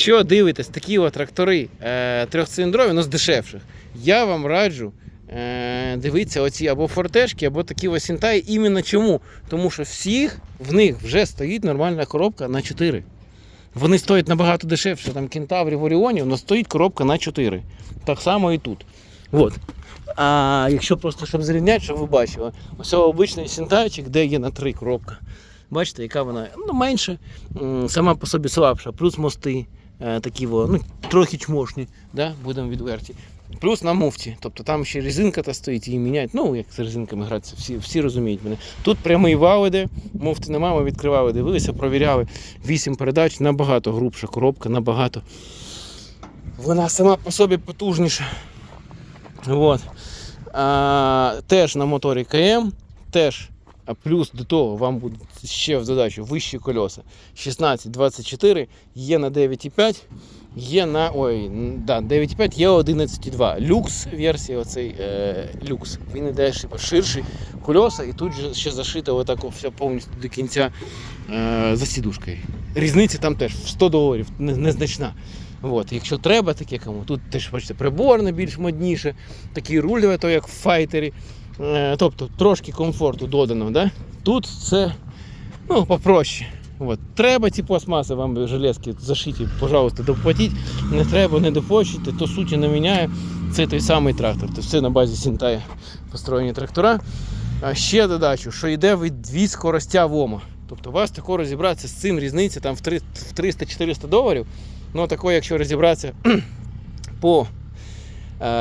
Якщо дивитесь такі от трактори е, трьохциліндрові, ну з дешевших, я вам раджу е, дивитися оці або фортешки, або такі ось сінтаї. Іменно чому? Тому що всіх в них вже стоїть нормальна коробка на 4. Вони стоять набагато дешевше, там кентаврів, оріонів, але стоїть коробка на 4. Так само і тут. От. А якщо просто щоб зрівняти, щоб ви бачили, ось обичний сінтайчик, де є на 3 коробка. Бачите, яка вона ну, менше, сама по собі слабша, плюс мости такі, во, ну, трохи чмошні, да, будемо відверті. Плюс на муфті. Тобто там ще резинка та стоїть, її міняють. Ну, як з резинками гратися, всі, всі розуміють мене. Тут прямий вал іде, муфти нема, ми відкривали, дивилися, провіряли. Вісім передач, набагато грубша коробка, набагато. Вона сама по собі потужніша. От. А, теж на моторі КМ, теж. А плюс до того вам буде ще в задачу вищі колеса. 16-24, є на 9,5, є на. Ой, да, 9,5, є 11,2. Люкс версія, оцей е, люкс. Він іде ширший колеса, і тут же ще зашито отак все повністю до кінця е, за сідушкою. Різниця там теж в 100 доларів не- незначна. От, якщо треба таке кому, тут теж бачите, приборне більш модніше, такий руль, то як в файтері. Е, тобто трошки комфорту додано. Да? Тут це ну, попроще. От. Треба ці пластмаси вам железки зашиті, пожалуйста, доплатіть. Не треба, не доплачуйте, то суті не міняє. Це той самий трактор. Тобто все на базі Сінтая построєні трактора. А ще додачу, що йде від дві скоростя ВОМа. Тобто у вас тако розібратися з цим різниця там в 300-400 доларів. Ну, тако, якщо розібратися по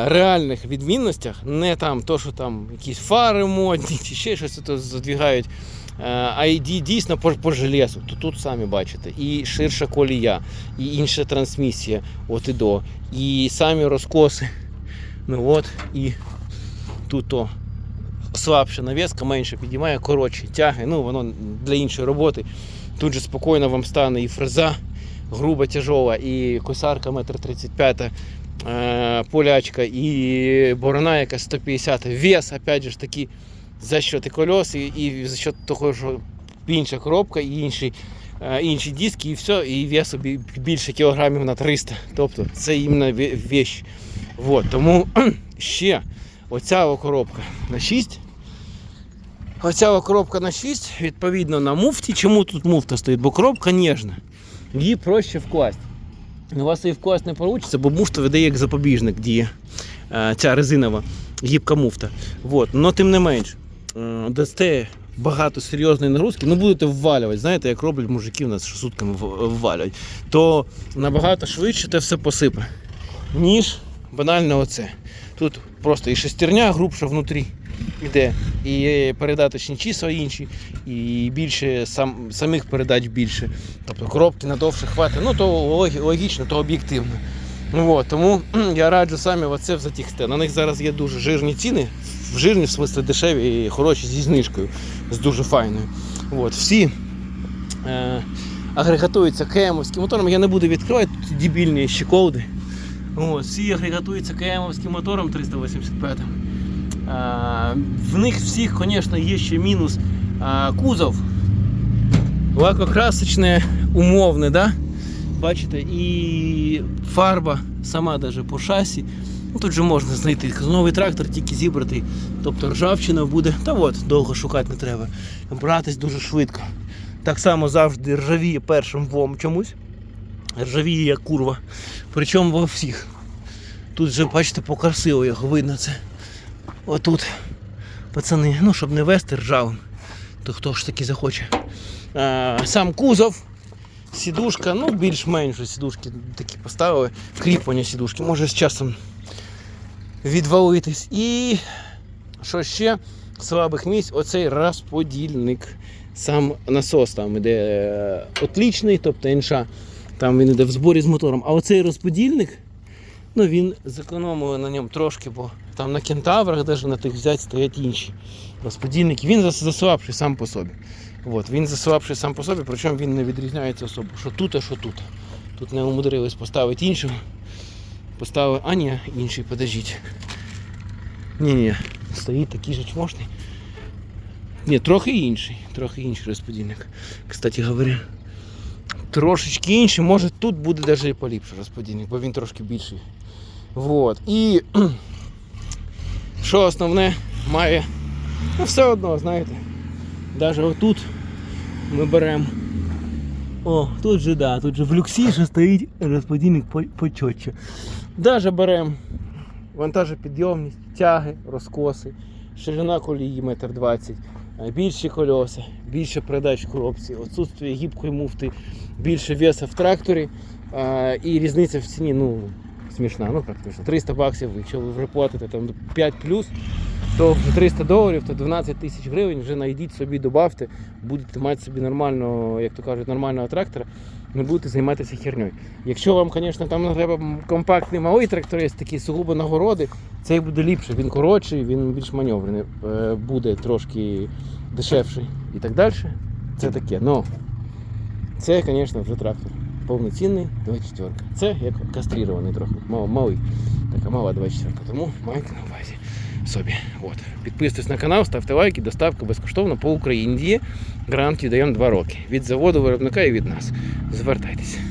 реальних відмінностях, не там то, що там якісь фари модні чи ще щось то задвігають. е, А і дій- дійсно по, по железу, то тут самі бачите, і ширша колія, і інша трансмісія, от і до, і самі розкоси. Ну от, і тут то слабша навіска, менше підіймає, коротші тяги. Ну, воно для іншої роботи. Тут же спокійно вам стане і фреза груба, тяжова, і косарка метр 35 е, полячка, і борона яка 150 вес, опять же таки, за счет і колес, і, і за счет того, що інша коробка, і інші, е, інші диски, і все, і весу бі- більше кілограмів на 300. Тобто це іменно ве- вещь. Вот, тому ще оця коробка на 6. Оця коробка на 6, відповідно на муфті. Чому тут муфта стоїть? Бо коробка ніжна. Її проще вкласти. У вас її когось не вийде, бо муфта видає як запобіжник діє. Е, Ця резинова гібка муфта. Вот. Но тим не менш, е, дасте багато серйозної нагрузки, ну будете ввалювати, знаєте, як роблять мужики у нас сутками в- ввалюють, то набагато швидше те все посипе, ніж банально оце. Тут просто і шестерня грубша внутрі йде, і передаточні числа інші, і більше сам, самих передач більше. Тобто коробки надовше хватить. Ну то логічно, то об'єктивно. Ну, от, тому я раджу самі оце затягти. На них зараз є дуже жирні ціни, в жирні в смислі дешеві і хороші зі знижкою, з дуже файною. От, всі е, агрегатуються кемовським мотором. Я не буду відкривати тут дебільні щеколди. От, всі агрегатуються КМовським мотором 385. А, в них всіх, звісно, є ще мінус а, кузов. Лакокрасочне, умовне, да? Бачите, і фарба сама даже по шасі. Ну, тут же можна знайти новий трактор, тільки зібратий. Тобто ржавчина буде, та от, довго шукати не треба. Братись дуже швидко. Так само завжди ржавіє першим вом чомусь. Ржавіє як курва. Причому во всіх. Тут же, бачите, покрасиво його видно це. Отут, пацани, ну щоб не вести ржавим, то хто ж таки захоче. А, сам кузов, сідушка, ну більш-менш сідушки такі поставили, кріплення сідушки, може з часом відвалитись. І що ще слабих місць, оцей розподільник. Сам насос там іде е, отлічний, тобто інша, там він іде в зборі з мотором. А оцей розподільник, ну він зекономили на ньому трошки, бо там на кентаврах, навіть на тих взять стоять інші розподільники. Він заслабший сам по собі. От, він заслабший сам по собі, причому він не відрізняється особо. Що тут, а що тут. Тут не умудрились поставити іншого. Поставили, а ні, інший, подождіть. Ні, ні, стоїть такий же чмошний. Ні, трохи інший, трохи інший розподільник. Кстати говоря, трошечки інший. Може тут буде навіть поліпше розподільник, бо він трошки більший. Вот. І що основне має, ну все одно, знаєте, навіть отут ми беремо. О, тут же, да, тут же в люксі ще стоїть розподільник по- почотче. Даже беремо вантажопідйомність, тяги, розкоси, ширина колії 1,20 м, більші кольоса, більше передач в коробці, відсутствие гібкої муфти, більше веса в тракторі і різниця в ціні, ну, смішна, ну практично. 300 баксів, якщо ви виплатите там 5 плюс, то вже 300 доларів, то 12 тисяч гривень вже знайдіть собі, добавте, будете мати собі нормального, як то кажуть, нормального трактора, не будете займатися херньою. Якщо вам, звісно, там треба компактний малий тракторець, такі сугубо нагороди, цей буде ліпше, він коротший, він більш маневрений, е, буде трошки дешевший і так далі. Це таке. Но це, звісно, вже трактор. Повноцінний 24. Це як кастрірований трохи, малий. Така мала 24. Тому майте на увазі собі. От. Підписуйтесь на канал, ставте лайки, доставка безкоштовно по Україні. Гарантію даємо 2 роки. Від заводу виробника і від нас. Звертайтеся.